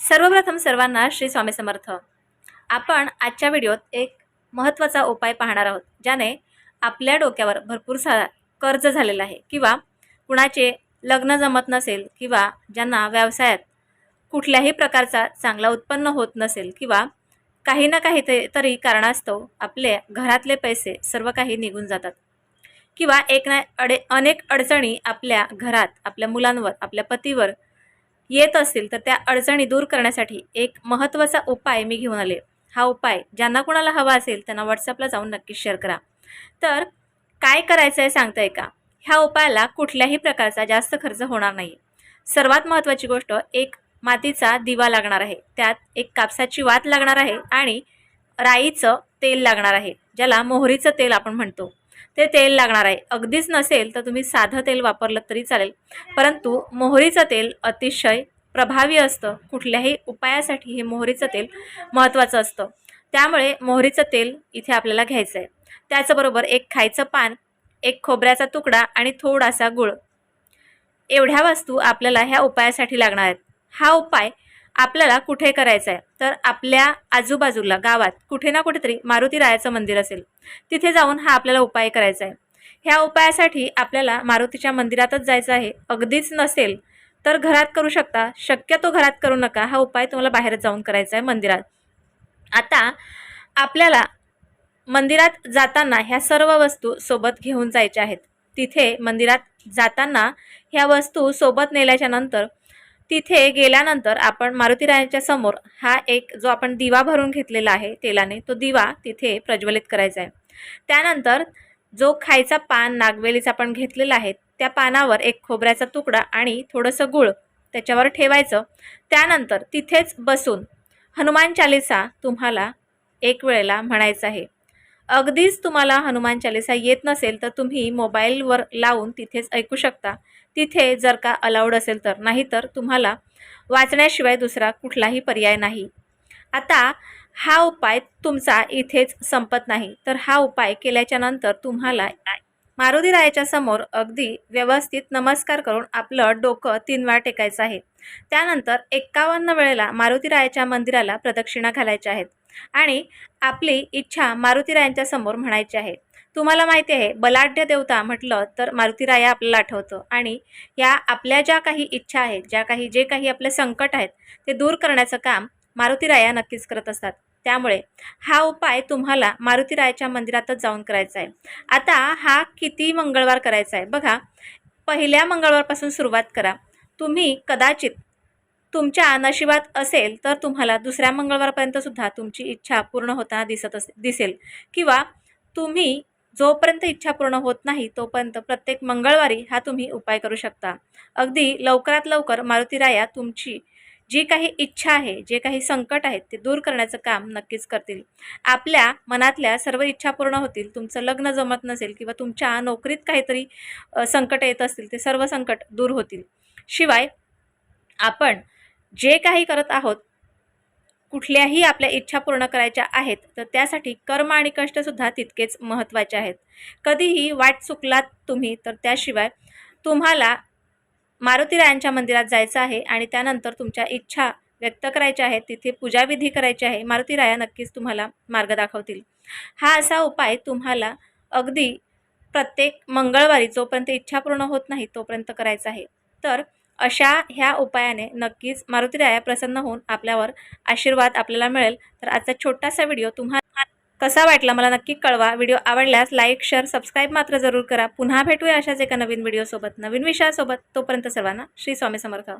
सर्वप्रथम सर्वांना श्री स्वामी समर्थ. आपण आजच्या व्हिडिओत एक महत्त्वाचा उपाय पाहणार आहोत ज्याने आपल्या डोक्यावर भरपूर सा कर्ज झालेलं आहे किंवा कुणाचे लग्न जमत नसेल किंवा ज्यांना व्यवसायात कुठल्याही प्रकारचा चांगला उत्पन्न होत नसेल किंवा काही ना काही ते तरी कारणास्तव आपले घरातले पैसे सर्व काही निघून जातात. किंवा एक ना अडे अनेक अडचणी आपल्या घरात आपल्या मुलांवर आपल्या पतीवर येत असतील तर त्या अडचणी दूर करण्यासाठी एक महत्त्वाचा उपाय मी घेऊन आले. हा उपाय ज्यांना कोणाला हवा असेल त्यांना व्हॉट्सअपला जाऊन नक्कीच शेअर करा. तर काय करायचं आहे सांगताय का? ह्या उपायाला कुठल्याही प्रकारचा जास्त खर्च होणार नाही. सर्वात महत्त्वाची गोष्ट एक मातीचा दिवा लागणार आहे. त्यात एक कापसाची वात लागणार आहे आणि राईचं तेल लागणार आहे ज्याला मोहरीचं तेल आपण म्हणतो. ते तेल लागणार आहे. अगदीच नसेल तर तुम्ही साधं तेल वापरलं तरी चालेल. परंतु मोहरीचं तेल अतिशय प्रभावी असतं. कुठल्याही उपायासाठी हे मोहरीचं तेल महत्त्वाचं असतं. त्यामुळे मोहरीचं तेल इथे आपल्याला घ्यायचं आहे त्याचबरोबर एक खायचं पान एक खोबऱ्याचा तुकडा आणि थोडासा गुळ. एवढ्या वस्तू आपल्याला ह्या उपायासाठी लागणार आहेत. हा उपाय आपल्याला कुठे करायचं आहे तर आपल्या आजूबाजूला गावात कुठे ना कुठेतरी मारुती रायाचं मंदिर असेल तिथे जाऊन हा आपल्याला उपाय करायचा आहे ह्या उपायासाठी आपल्याला मारुतीच्या मंदिरातच जायचं आहे. अगदीच नसेल तर घरात करू शकता. शक्यतो घरात करू नका. हा उपाय तुम्हाला बाहेर जाऊन करायचा आहे मंदिरात. आता आपल्याला मंदिरात जाताना ह्या सर्व वस्तू सोबत घेऊन जायच्या आहेत. तिथे मंदिरात जाताना ह्या वस्तू सोबत नेल्याच्या नंतर तिथे गेल्यानंतर आपण मारुतीरायांच्या समोर हा एक जो आपण दिवा भरून घेतलेला आहे तेलाने तो दिवा तिथे प्रज्वलित करायचा आहे. त्यानंतर जो खायचा पान नागवेलीचा आपण घेतलेला आहे त्या पानावर एक खोबऱ्याचा तुकडा आणि थोडंसं गुळ त्याच्यावर ठेवायचं. त्यानंतर तिथेच बसून हनुमान चालिसा तुम्हाला एक वेळेला म्हणायचं आहे. अगदीच तुम्हाला हनुमान चालिसा येत नसेल तर तुम्ही मोबाईलवर लावून तिथेच ऐकू शकता. तिथे जर का अलाउड असेल तर. नाहीतर तुम्हाला वाचण्याशिवाय दुसरा कुठलाही पर्याय नाही. आता हा उपाय तुमचा इथेच संपत नाही. तर हा उपाय केल्याच्यानंतर तुम्हाला मारुती रायाच्या समोर अगदी व्यवस्थित नमस्कार करून आपलं डोकं तीन वेळा टेकायचं आहे. त्यानंतर एक्कावन्न वेळेला मारुती रायाच्या मंदिराला प्रदक्षिणा घालायच्या आहेत. आणि आपली इच्छा मारुतीरायांच्या समोर म्हणायची आहे. तुम्हाला माहिती आहे बलाढ्य देवता म्हटलं तर मारुतीराया आपल्याला आठवतं. आणि या आपल्या ज्या काही इच्छा आहेत ज्या काही जे काही आपले संकट आहेत ते दूर करण्याचं काम मारुतीराया नक्कीच करत असतात. त्यामुळे हा उपाय तुम्हाला मारुतीरायाच्या मंदिरातच जाऊन करायचा आहे. आता हा किती मंगळवार करायचा आहे? बघा पहिल्या मंगळवारपासून सुरुवात करा. तुम्ही कदाचित तुमच्या नशिबात असेल तर तुम्हाला दुसऱ्या मंगळवारपर्यंत सुद्धा तुमची इच्छा पूर्ण होताना दिसत असे दिसेल. किंवा तुम्ही जोपर्यंत इच्छा पूर्ण होत नाही तोपर्यंत प्रत्येक मंगळवारी हा तुम्ही उपाय करू शकता. अगदी लवकरात लवकर मारुतीराया तुमची जी काही इच्छा आहे जे काही संकट आहेत ते दूर करण्याचं काम नक्कीच करतील. आपल्या मनातल्या सर्व इच्छा पूर्ण होतील तुमचं लग्न जमत नसेल किंवा तुमच्या नोकरीत काहीतरी संकट येत असतील ते सर्व संकट दूर होतील. शिवाय आपण जे काही करत आहोत कुठल्याही आपल्या इच्छा पूर्ण करायच्या आहेत तर त्यासाठी कर्म आणि कष्टसुद्धा तितकेच महत्त्वाचे आहेत. कधीही वाट चुकलात तुम्ही तर त्याशिवाय तुम्हाला मारुतीरायांच्या मंदिरात जायचं आहे आणि त्यानंतर तुमच्या इच्छा व्यक्त करायच्या आहेत तिथे पूजाविधी करायची आहे मारुतीराया नक्कीच तुम्हाला मार्ग दाखवतील. हा असा उपाय तुम्हाला अगदी प्रत्येक मंगळवारी जोपर्यंत इच्छा पूर्ण होत नाही तोपर्यंत करायचा आहे. तर अशा ह्या उपायाने नक्कीच मारुतीराया प्रसन्न होऊन आपल्यावर आशीर्वाद आपल्याला मिळेल. तर आजचा छोटासा व्हिडिओ तुम्हाला कसा वाटला मला नक्की कळवा. व्हिडिओ आवडल्यास लाईक शेअर सबस्क्राईब मात्र जरूर करा. पुन्हा भेटूया अशाच एका नवीन व्हिडिओसोबत नवीन विषयासोबत. तोपर्यंत सर्वांना श्री स्वामी समर्थ.